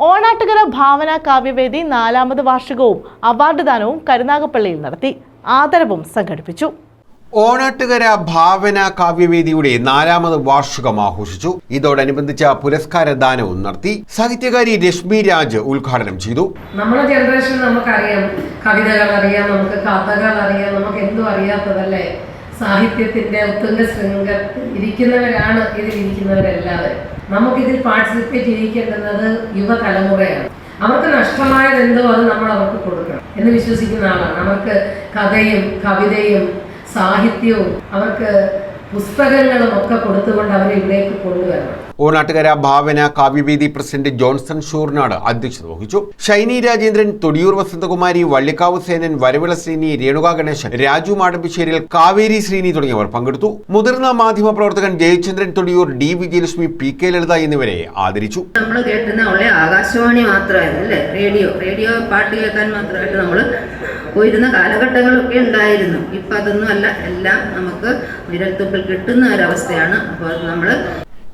ഓണാട്ടുകര ഭാവന കാവ്യവേദി നാലാമത് വാർഷികവും അവാർഡ് ദാനവും കരുനാഗപ്പള്ളിയിൽ നടത്തി. ആദരവും സംഘടിപ്പിച്ചു. ഓണാട്ടുകര ഭാവന കാവ്യവേദിയുടെ നാലാമത് വാർഷികം ആഘോഷിച്ചു. ഇതോടനുബന്ധിച്ച പുരസ്കാര ദാനവും നടത്തി സാഹിത്യകാരി രശ്മി രാജ് ഉദ്ഘാടനം ചെയ്തു. നമ്മുടെ ജനറേഷൻ നമുക്കറിയാം. കവിതകൾ അറിയാം നമുക്ക് കഥകൾ അറിയാം നമുക്ക് എന്തും അറിയാത്തതല്ലേ? സാഹിത്യത്തിന്റെ ഉത്തുംഗ ശൃംഗം ഇരിക്കുന്നവരാണ് ഇതിൽ ഇരിക്കുന്നവരെല്ലാവരും നമുക്കിതിൽ പാർട്ടിസിപ്പേറ്റ് ചെയ്യിക്കേണ്ടുന്നത് യുവതലമുറയാണ്. അവർക്ക് നഷ്ടമായത് എന്തോ അത് നമ്മൾ അവർക്ക് കൊടുക്കണം എന്ന് വിശ്വസിക്കുന്ന ആളാണ്. അവർക്ക് കഥയും കവിതയും സാഹിത്യവും അവർക്ക് പുസ്തകങ്ങളും ഒക്കെ കൊടുത്തുകൊണ്ട് അവരെ ഇവിടേക്ക് കൊണ്ടുവരണം. ഓണാട്ടുകര ഭാവന കാവ്യവേദി പ്രസിഡന്റ് ജോൺസൺ ഷൂർനാട് അധ്യക്ഷത വഹിച്ചു. ഷൈനി രാജേന്ദ്രൻ തൊടിയൂർ വസന്തകുമാരി വള്ളിക്കാവ് സേനൻ വരവിള ശ്രീനി രേണുക ഗണേശൻ രാജു മാടമ്പിശ്ശേരിൽ കാവേരി ശ്രീനി തുടങ്ങിയവർ പങ്കെടുത്തു. മുതിർന്ന മാധ്യമ പ്രവർത്തകൻ Jayachandran Thodiyoor D Vijayalakshmi P K Lalitha എന്നിവരെ ആദരിച്ചു. നമ്മൾ കേൾക്കുന്ന ഉള്ള ആകാശവാണി മാത്രമായിരുന്നു റേഡിയോ. റേഡിയോ പാട്ട് കേൾക്കാൻ മാത്രമായിട്ട് നമ്മൾ പോയിരുന്ന കാലഘട്ടങ്ങളൊക്കെ ഉണ്ടായിരുന്നു. ഇപ്പം അതൊന്നും അല്ല എല്ലാം നമുക്ക് വിരൽത്തുമ്പിൽ കിട്ടുന്ന ഒരവസ്ഥയാണ്. അപ്പോൾ നമ്മൾ